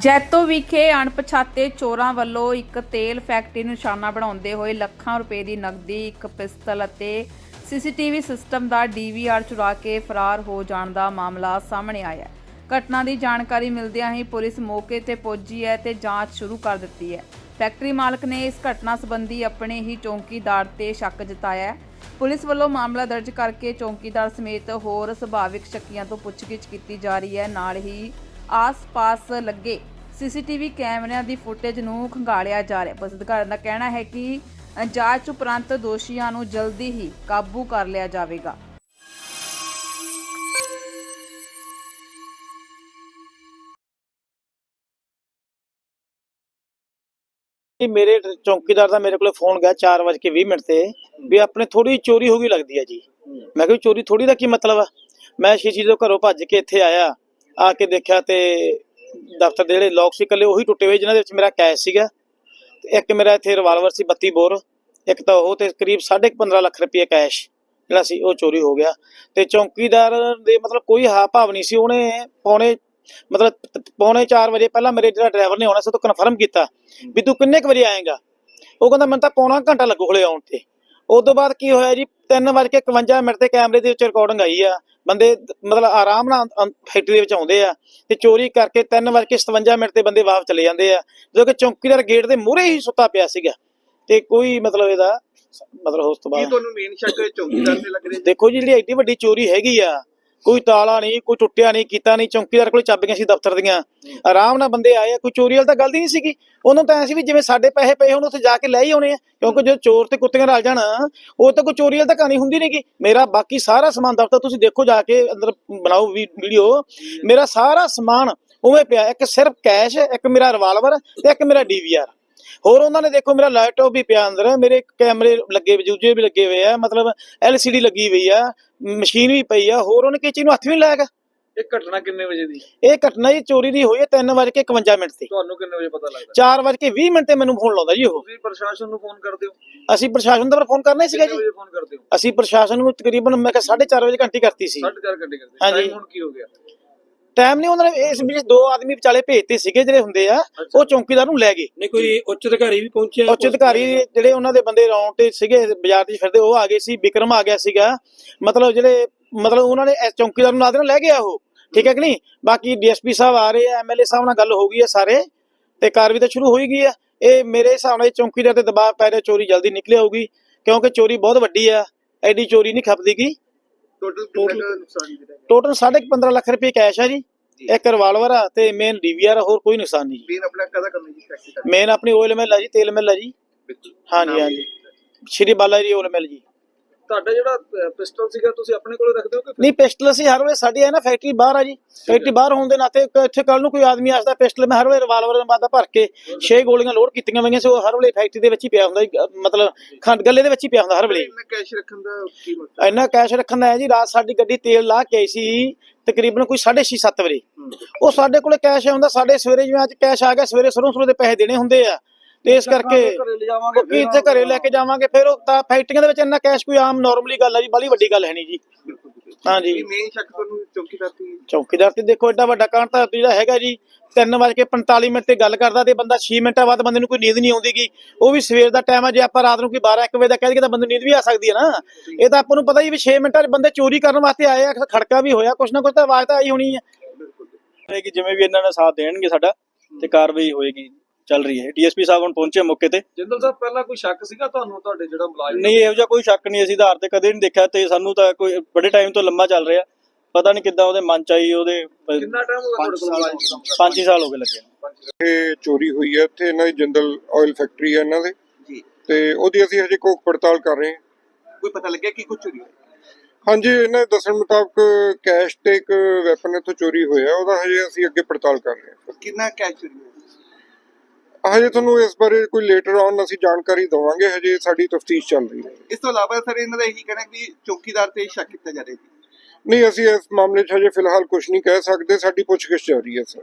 ਜੈਤੋ ਵਿਖੇ ਅਣਪਛਾਤੇ ਚੋਰਾਂ ਵੱਲੋਂ ਇੱਕ ਤੇਲ ਫੈਕਟਰੀ ਨੂੰ ਨਿਸ਼ਾਨਾ ਬਣਾਉਂਦੇ ਹੋਏ ਲੱਖਾਂ ਰੁਪਏ ਦੀ ਨਕਦੀ, ਇੱਕ ਪਿਸਤਲ ਅਤੇ ਸੀਸੀਟੀਵੀ ਸਿਸਟਮ ਦਾ ਡੀਵੀਆਰ ਚੁਰਾ ਕੇ ਫਰਾਰ ਹੋ ਜਾਣ ਦਾ ਮਾਮਲਾ ਸਾਹਮਣੇ ਆਇਆ ਹੈ। ਘਟਨਾ ਦੀ ਜਾਣਕਾਰੀ ਮਿਲਦਿਆਂ ਹੀ ਪੁਲਿਸ ਮੌਕੇ ਤੇ ਪਹੁੰਚੀ ਹੈ ਤੇ ਜਾਂਚ ਸ਼ੁਰੂ ਕਰ ਦਿੱਤੀ ਹੈ। ਫੈਕਟਰੀ ਮਾਲਕ ਨੇ ਇਸ ਘਟਨਾ ਸੰਬੰਧੀ ਆਪਣੇ ਹੀ ਚੌਕੀਦਾਰ ਤੇ ਸ਼ੱਕ ਜਤਾਇਆ ਹੈ। ਪੁਲਿਸ ਵੱਲੋਂ ਮਾਮਲਾ ਦਰਜ ਕਰਕੇ ਚੌਕੀਦਾਰ ਸਮੇਤ ਹੋਰ ਸੁਭਾਵਿਕ ਸ਼ੱਕੀਆਂ ਤੋਂ ਪੁੱਛਗਿੱਛ ਕੀਤੀ ਜਾ ਰਹੀ ਹੈ। ਨਾਲ ਹੀ ਆਸ-ਪਾਸ ਲੱਗੇ। ਸੀਸੀਟੀਵੀ ਕੈਮਰਿਆਂ ਦੀ ਫੁਟੇਜ ਨੂੰ ਖੰਗਾਲਿਆ ਜਾ ਰਿਹਾ। ਹੈ ਦਾ ਕਹਿਣਾ ਹੈ ਕਿ ਜਾਂਚ ਉਪਰੰਤ ਦੋਸ਼ੀਆਂ ਨੂੰ ਜਲਦੀ ਹੀ ਕਾਬੂ ਕਰ ਲਿਆ ਜਾਵੇਗਾ। ਕਿ ਮੇਰੇ ਚੌਕੀਦਾਰ ਦਾ ਮੇਰੇ ਕੋਲੇ ਫੋਨ ਗਿਆ 4:20 ਮਿੰਟ ਤੇ, ਵੀ ਆਪਣੇ ਥੋੜੀ ਚੋਰੀ ਹੋ ਗਈ ਲੱਗਦੀ ਹੈ ਜੀ। ਮੈਂ ਕਿਹਾ ਚੋਰੀ ਥੋੜੀ ਦਾ ਕੀ ਮਤਲਬ ਆ? ਮੈਂ ਸ਼ੀਸ਼ੀ ਤੋਂ ਘਰੋਂ ਭੱਜ ਕੇ ਇੱਥੇ ਆਇਆ। ਆ ਕੇ ਦੇਖਿਆ ਤੇ ਦਫ਼ਤਰ ਦੇ ਜਿਹੜੇ ਲੋਕ ਸੀ ਇਕੱਲੇ ਉਹੀ ਟੁੱਟੇ ਹੋਏ ਜਿਨ੍ਹਾਂ ਦੇ ਵਿੱਚ ਮੇਰਾ ਕੈਸ਼ ਸੀਗਾ। ਤੇ ਇੱਕ ਮੇਰਾ ਇੱਥੇ ਰਿਵਾਲਵਰ ਸੀ 32 ਬੋਰ। ਇੱਕ ਤਾਂ ਉਹ ਤੇ ਕਰੀਬ 15.5 ਲੱਖ ਰੁਪਏ ਕੈਸ਼ ਜਿਹੜਾ ਸੀ, ਉਹ ਚੋਰੀ ਹੋ ਗਿਆ। ਤੇ ਚੌਕੀਦਾਰ ਦੇ ਮਤਲਬ ਕੋਈ ਹਾ ਭਾਵ ਨਹੀਂ ਸੀ। ਉਹਨੇ ਪੌਣੇ ਮਤਲਬ ਪੌਣੇ 4 ਵਜੇ ਪਹਿਲਾਂ ਮੇਰੇ ਜਿਹੜਾ ਡਰਾਈਵਰ ਨੇ ਆਉਣਾ ਸੀ ਉਹ ਤੋਂ ਕਨਫਰਮ ਕੀਤਾ ਵੀ ਤੂੰ ਕਿੰਨੇ ਕੁ ਵਜੇ ਆਏਗਾ? ਉਹ ਕਹਿੰਦਾ, ਮੈਨੂੰ ਤਾਂ ਪੌਣਾ ਘੰਟਾ ਲੱਗੂ ਹਲੇ ਆਉਣ ਤੇ। ਉਸ ਤੋਂ ਬਾਅਦ ਕੀ ਹੋਇਆ ਜੀ? 3:51 ਮਿੰਟ ਤੇ ਕੈਮਰੇ ਦੇ ਵਿੱਚ ਰਿਕਾਰਡਿੰਗ ਆਈ ਆ। ਬੰਦੇ ਮਤਲਬ ਆਰਾਮ ਨਾਲ ਫੈਕਟਰੀ ਦੇ ਵਿੱਚ ਆਉਂਦੇ ਆ ਤੇ ਚੋਰੀ ਕਰਕੇ 3:57 ਮਿੰਟ ਤੇ ਬੰਦੇ ਵਾਪਸ ਚਲੇ ਜਾਂਦੇ ਆ। ਜਦੋਂ ਕਿ ਚੌਂਕੀਦਾਰ ਗੇਟ ਦੇ ਮੂਹਰੇ ਹੀ ਸੁੱਤਾ ਪਿਆ ਸੀਗਾ ਤੇ ਕੋਈ ਮਤਲਬ ਇਹਦਾ ਮਤਲਬ ਉਸ ਤੋਂ ਕੀ ਬਾਅਦ ਤੁਹਾਨੂੰ ਮੇਨ ਸ਼ੱਕ ਚੌਕੀਦਾਰ ਤੇ ਲੱਗ ਰਿਹਾ? ਦੇਖੋ ਜੀ ਜਿਹੜੀ ਐਡੀ ਵੱਡੀ ਚੋਰੀ ਹੈਗੀ ਆ ਕੋਈ ਤਾਲਾ ਨਹੀਂ, ਕੋਈ ਟੁੱਟਿਆ ਨਹੀਂ, ਕੀਤਾ ਨਹੀਂ, ਚੌਂਕੀਦਾਰ ਕੋਲ ਚਾਬੀਆਂ ਸੀ ਦਫ਼ਤਰ ਦੀਆਂ। ਆਰਾਮ ਨਾਲ ਬੰਦੇ ਆਏ ਆ, ਕੋਈ ਚੋਰੀ ਵਾਲ ਤਾਂ ਗੱਲ ਹੀ ਨਹੀਂ ਸੀਗੀ। ਉਹਨੂੰ ਤਾਂ ਐ ਸੀ ਵੀ ਜਿਵੇਂ ਸਾਡੇ ਪੈਸੇ ਪਏ ਹੋਣ, ਉੱਥੇ ਜਾ ਕੇ ਲੈ ਹੀ ਆਉਣੇ ਆ। ਕਿਉਂਕਿ ਜਦੋਂ ਚੋਰ ਤੇ ਕੁੱਤੀਆਂ ਰਲ ਜਾਣ, ਉਹ ਤਾਂ ਕੋਈ ਚੋਰੀ ਵਾਲੀ ਤਾਂ ਕਹਾਣੀ ਹੁੰਦੀ ਨਹੀਂਗੀ ਮੇਰਾ ਬਾਕੀ ਸਾਰਾ ਸਮਾਨ ਦਫ਼ਤਰ, ਤੁਸੀਂ ਦੇਖੋ ਜਾ ਕੇ ਅੰਦਰ ਬਣਾਓ ਵੀਡੀਓ। ਮੇਰਾ ਸਾਰਾ ਸਮਾਨ ਉਵੇਂ ਪਿਆ, ਇੱਕ ਸਿਰਫ ਕੈਸ਼ ਇੱਕ ਮੇਰਾ ਰਿਵਾਲਵਰ ਤੇ ਇੱਕ ਮੇਰਾ ਡੀਵੀਆਰ ਹੋਰ ਉਹਨਾਂ ਨੇ ਦੇਖੋ ਮੇਰਾ ਲੈਪਟਾਪ ਵੀ ਪਿਆ ਅੰਦਰ ਮੇਰੇ ਕੈਮਰੇ ਲੱਗੇ ਜੂਜੇ ਵੀ ਲੱਗੇ ਹੋਏ ਆ ਮਤਲਬ ਐਲਸੀਡੀ ਲੱਗੀ ਹੋਈ ਆ ਮਸ਼ੀਨ ਵੀ ਪਈ ਆ ਹੋਰ ਉਹਨੇ ਕਿਸੇ ਚੀਜ਼ ਨੂੰ ਹੱਥ ਵੀ ਨਹੀਂ ਲਾਇਆਗਾ ਇਹ ਘਟਨਾ ਕਿੰਨੇ ਵਜੇ ਦੀ? ਇਹ ਘਟਨਾ ਜੀ ਚੋਰੀ ਦੀ ਹੋਈ ਹੈ 3:51 ਮਿੰਟ ਤੇ। ਤੁਹਾਨੂੰ ਕਿੰਨੇ ਵਜੇ ਪਤਾ ਲੱਗਦਾ? 4:20 ਮਿੰਟ ਤੇ ਮੈਨੂੰ ਫੋਨ ਲਾਉਂਦਾ ਜੀ ਉਹ। ਤੁਸੀਂ ਪ੍ਰਸ਼ਾਸਨ ਨੂੰ ਫੋਨ ਕਰਦੇ ਹੋ? ਅਸੀਂ ਪ੍ਰਸ਼ਾਸਨ ਦਾ ਫੋਨ ਕਰਨਾ ਹੀ ਸੀਗਾ ਜੀ। ਵਜੇ ਫੋਨ ਕਰਦੇ ਹੋ? ਅਸੀਂ ਪ੍ਰਸ਼ਾਸਨ ਨੂੰ ਤਕਰੀਬਨ ਮੈਂ ਕਿਹਾ 4:30 ਵਜੇ ਘੰਟੀ ਕਰਤੀ ਸੀ। 4:30 ਘੰਟੇ ਕਰਦੇ ਹਾਂਜੀ। ਹੁਣ ਕੀ ਹੋ ਗਿਆ? ਟਾਈਮ ਨਹੀਂ ਉਹਨਾਂ ਨੇ ਇਸ ਵਿੱਚ ਦੋ ਆਦਮੀ ਵਿਚਾਲੇ ਭੇਜਤੇ ਸੀਗੇ ਜਿਹੜੇ ਹੁੰਦੇ ਆ ਉਹ ਚੌਂਕੀਦਾਰ ਨੂੰ ਲੈ ਗਏ। ਨਹੀਂ ਕੋਈ ਉੱਚ ਅਧਿਕਾਰੀ ਵੀ ਪਹੁੰਚਿਆ ਉੱਚ ਅਧਿਕਾਰੀ ਜਿਹੜੇ ਉਹਨਾਂ ਦੇ ਬੰਦੇ ਰੌਂਡ ਤੇ ਸੀਗੇ ਬਾਜ਼ਾਰ ਦੇ ਫਿਰਦੇ ਉਹ ਆ ਗਏ ਸੀ ਵਿਕਰਮ ਆ ਗਿਆ ਸੀਗਾ। ਮਤਲਬ ਜਿਹੜੇ ਮਤਲਬ ਉਹਨਾਂ ਨੇ ਇਸ ਚੌਂਕੀਦਾਰ ਨੂੰ ਨਾਲ ਦੇ ਨਾਲ ਲੈ ਗਿਆ ਉਹ। ਠੀਕ ਹੈ ਕਿ ਨਹੀਂ? ਬਾਕੀ ਡੀਐਸਪੀ ਸਾਹਿਬ ਆ ਰਹੇ ਆ ਐਮਐਲਏ ਸਾਹਿਬ ਨਾਲ ਗੱਲ ਹੋ ਗਈ ਹੈ ਸਾਰੇ ਤੇ ਕਾਰਵਾਈ ਤਾਂ ਸ਼ੁਰੂ ਹੋ ਹੀ ਗਈ ਆ। ਇਹ ਮੇਰੇ ਹਿਸਾਬ ਨਾਲ ਚੌਂਕੀਦਾਰ ਤੇ ਦਬਾਅ ਪੈ ਰਿਹਾ ਚੋਰੀ ਜਲਦੀ ਨਿਕਲ ਆਊਗੀ ਕਿਉਂਕਿ ਚੋਰੀ ਬਹੁਤ ਵੱਡੀ ਆ ਐਡੀ ਚੋਰੀ ਨਹੀਂ ਖਪਦੀਗੀ ਟੋਟਲ ਕੁ ਨੁਕਸਾਨ ਟੋਟਲ 15.5 ਲੱਖ ਰੁਪਏ ਕੈਸ਼ ਆ ਜੀ। ਇੱਕ ਰਿਵਾਲਵਰ ਆ ਤੇ ਮੇਨ ਡੀਵੀਆਰ ਹੋਰ ਕੋਈ ਨੁਕਸਾਨ ਨਹੀਂ ਜੀ। ਮੇਨ ਆਪਣਾ ਕਦਾ ਕਰਨਾ ਜੀ ਫੈਕਟਰੀ ਦਾ? ਮੇਨ ਆਪਣੀ ਆਇਲ ਮਿਲ ਆ ਜੀ ਤੇਲ ਮਿਲ ਆ ਜੀ। ਹਾਂਜੀ ਹਾਂਜੀ। ਸ਼੍ਰੀ ਬਾਲਾ ਜੀ ਆਇਲ ਮਿਲ ਜੀ। ਤੁਹਾਡਾ ਜਿਹੜਾ ਪਿਸਟਲ ਸੀਗਾ ਤੁਸੀਂ ਆਪਣੇ ਕੋਲ ਰੱਖਦੇ ਹੋ ਕਿ ਨਹੀਂ ਪਿਸਟਲ ਅਸੀਂ ਹਰ ਵੇਲੇ ਸਾਡੀ ਹੈ ਨਾ ਫੈਕਟਰੀ ਬਾਹਰ ਆ ਜੀ। ਫੈਕਟਰੀ ਬਾਹਰ ਹੋਣ ਦੇ ਨਾਤੇ ਇੱਥੇ ਕੱਲ ਨੂੰ ਕੋਈ ਆਦਮੀ ਆਸਦਾ ਪਿਸਟਲ ਮੈਂ ਹਰ ਵੇਲੇ ਰਿਵਾਲਵਰ ਦਾ ਮਾਦਾ ਭਰ ਕੇ 6 ਗੋਲੀਆਂ ਲੋਡ ਕੀਤੀਆਂ ਹੋਈਆਂ ਸੀ ਉਹ ਹਰ ਵੇਲੇ ਫੈਕਟਰੀ ਦੇ ਵਿੱਚ ਹੀ ਪਿਆ ਹੁੰਦਾ ਮਤਲਬ ਖੰਡ ਗੱਲੇ ਦੇ ਵਿੱਚ ਹੀ ਪਿਆ ਹੁੰਦਾ ਹਰ ਵੇਲੇ। ਇੰਨਾ ਕੈਸ਼ ਰੱਖਣ ਦਾ ਕੀ ਮਤਲਬ? ਇੰਨਾ ਕੈਸ਼ ਰੱਖਣ ਦਾ ਹੈ ਜੀ ਰਾਤ ਸਾਡੀ ਗੱਡੀ ਤੇਲ ਲਾ ਕੇ ਆਈ ਸੀ ਤਕਰੀਬਨ ਕੋਈ 6:30 7 ਵਜੇ। ਉਹ ਸਾਡੇ ਕੋਲੇ ਕੈਸ਼ ਆਉਂਦਾ ਸਾਡੇ ਸਵੇਰੇ ਜਿਵੇਂ ਅੱਜ ਕੈਸ਼ ਆ ਗਿਆ ਸਵੇਰੇ ਸਰੋਂ ਸਰੋਂ ਦੇ ਪੈਸੇ ਦੇਣੇ ਹੁੰਦੇ ਆ। ਤੇ ਇਸ ਕਰਕੇ ਘਰੇ ਲੈ ਜਾਵਾਂਗੇ ਕੀ ਇੱਥੇ ਘਰੇ ਲੈ ਕੇ ਜਾਵਾਂਗੇ ਫਿਰ ਉਹ ਤਾਂ ਫੈਕਟਰੀਆਂ ਦੇ ਵਿੱਚ ਇੰਨਾ ਕੈਸ਼ ਕੋਈ ਆਮ ਨਾਰਮਲੀ ਗੱਲ ਆ ਜੀ ਬੜੀ ਵੱਡੀ ਗੱਲ ਹੈ ਨਹੀਂ ਜੀ। ਹਾਂਜੀ। ਮੇਨ ਸ਼ੱਕ ਤੁਹਾਨੂੰ ਚੌਕੀਦਾਰ ਤੇ ਚੌਕੀਦਾਰ ਤੇ ਦੇਖੋ ਐਡਾ ਵੱਡਾ ਕਾਂਡ ਤਾਂ ਜਿਹੜਾ ਹੈਗਾ ਜੀ 3:45 ਮਿੰਟ ਤੇ ਗੱਲ ਕਰਦਾ ਤੇ ਬੰਦਾ 6 ਮਿੰਟਾਂ ਬਾਅਦ ਬੰਦੇ ਨੂੰ ਕੋਈ ਨੀਂਦ ਨਹੀਂ ਆਉਂਦੀਗੀ ਉਹ ਵੀ ਸਵੇਰ ਦਾ ਟਾਈਮ ਆ ਜੇ ਆਪਾਂ ਰਾਤ ਨੂੰ ਕੋਈ 12 1 ਵਜੇ ਦਾ ਕਹਿ ਦਈਏ ਤਾਂ ਬੰਦੇ ਨੂੰ ਨੀਂਦ ਵੀ ਆ ਸਕਦੀ ਹੈ ਨਾ। ਇਹ ਤਾਂ ਆਪਾਂ ਨੂੰ ਪਤਾ ਹੀ ਵੀ 6 ਮਿੰਟਾਂ 'ਚ ਬੰਦੇ ਚੋਰੀ ਕਰਨ ਵਾਸਤੇ ਆਏ ਆ ਖੜਕਾ ਵੀ ਹੋਇਆ ਕੁਛ ਨਾ ਕੁਛ ਤਾਂ ਆਵਾਜ਼ ਤਾਂ ਆਈ ਹੋਣੀ ਹੈ। ਕਿ ਜਿਵੇਂ ਵੀ ਇਹਨਾਂ ਨੇ ਸਾਥ ਦੇਣਗੇ ਸਾਡਾ ਤੇ ਕਾਰਵਾਈ ਹੋਏਗੀ। ਚੱਲ ਰਹੀ ਹੈ। ਡੀਐਸਪੀ ਸਾਹਿਬ ਹੁਣ ਪਹੁੰਚੇ ਮੌਕੇ ਤੇ। ਜਿੰਦਲ ਸਾਹਿਬ ਪਹਿਲਾਂ ਕੋਈ ਸ਼ੱਕ ਸੀਗਾ ਤੁਹਾਨੂੰ ਤੁਹਾਡੇ ਜਿਹੜਾ ਮੁਲਾਜ਼ਮ ਨਹੀਂ ਇਹੋ ਜਿਹਾ ਕੋਈ ਸ਼ੱਕ ਨਹੀਂ ਅਸੀਂ ਆਧਾਰ ਤੇ ਕਦੇ ਨਹੀਂ ਦੇਖਿਆ ਤੇ ਸਾਨੂੰ ਤਾਂ ਕੋਈ ਬੜੇ ਟਾਈਮ ਤੋਂ ਲੰਮਾ ਚੱਲ ਰਿਹਾ। ਪਤਾ ਨਹੀਂ ਕਿੱਦਾਂ ਉਹਦੇ ਮਨ ਚ ਆਈ ਉਹਦੇ ਕਿੰਨਾ ਟਾਈਮ ਹੋ ਗਿਆ ਤੁਹਾਡੇ ਕੋਲ ਮੁਲਾਜ਼ਮ ਕੰਮ ਕਰਦੇ 5 ਸਾਲ ਹੋ ਗਏ ਲੱਗੇ। ਇਹ ਚੋਰੀ ਹੋਈ ਹੈ ਇੱਥੇ ਇਹਨਾਂ ਦੀ ਜਿੰਦਲ ਆਇਲ ਫੈਕਟਰੀ ਹੈ ਇਹਨਾਂ ਦੇ। ਜੀ। ਤੇ ਉਹਦੀ ਅਸੀਂ ਹਜੇ ਕੋਕ ਪੜਤਾਲ ਕਰ ਰਹੇ ਹਾਂ। ਕੋਈ ਪਤਾ ਲੱਗਿਆ ਕਿ ਕੁਝ ਚੋਰੀ ਹੋਇਆ ਹਾਂਜੀ ਇਹਨਾਂ ਦੇ ਦੱਸਣ ਮੁਤਾਬਕ ਕੈਸ਼ ਤੇ ਇੱਕ ਵੈਪਨ ਇੱਥੋਂ ਚੋਰੀ ਹੋਇਆ ਉਹਦਾ ਹਜੇ ਅਸੀਂ ਅੱਗੇ ਪੜਤਾਲ ਕਰ ਰਹੇ ਹਾਂ। ਕਿੰਨਾ ਕੈਸ਼ ਚੋਰੀ ਹੋਇਆ? ਹਜੇ ਤੁਹਾਨੂੰ ਇਸ ਬਾਰੇ ਕੋਈ ਲੇਟਰ ਔਨ ਅਸੀਂ ਜਾਣਕਾਰੀ ਦਵਾਂਗੇ ਹਜੇ ਸਾਡੀ ਤਫਤੀਸ਼ ਚੱਲ ਰਹੀ ਹੈ। ਇਸ ਤੋਂ ਇਲਾਵਾ ਸਰ ਇਹਨਾਂ ਦਾ ਇਹੀ ਕਹਿਣਾ ਕਿ ਚੌਕੀਦਾਰ ਤੇ ਸ਼ੱਕ ਕੀਤਾ ਜਾ ਰਿਹਾ ਹੈ। ਨਹੀਂ ਅਸੀਂ ਇਸ ਮਾਮਲੇ 'ਚ ਹਜੇ ਫਿਲਹਾਲ ਕੁਝ ਨਹੀਂ ਕਹਿ ਸਕਦੇ ਸਾਡੀ ਪੁੱਛਗਿੱਛ ਜਾਰੀ ਹੈ ਸਰ।